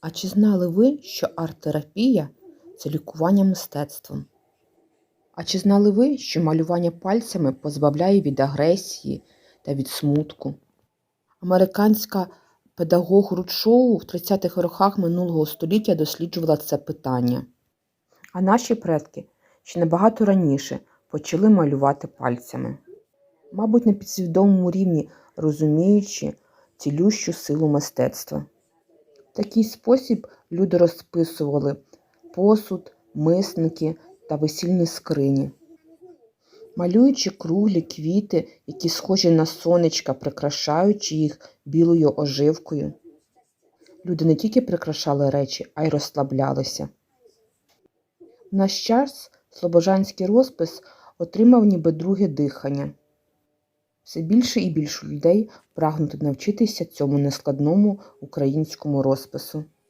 А чи знали ви, що арт-терапія це лікування мистецтвом? А чи знали ви, що малювання пальцями позбавляє від агресії та від смутку? Американська педагог Рудшоу в 30-х роках минулого століття досліджувала це питання. А наші предки ще набагато раніше почали малювати пальцями, мабуть, на підсвідомому рівні розуміючи цілющу силу мистецтва. Такий спосіб люди розписували посуд, мисники та весільні скрині. Малюючи круглі квіти, які схожі на сонечка, прикрашаючи їх білою оживкою. Люди не тільки прикрашали речі, а й розслаблялися. В наш час слобожанський розпис отримав ніби друге дихання. Все більше і більше людей прагнуть навчитися цьому нескладному українському розпису.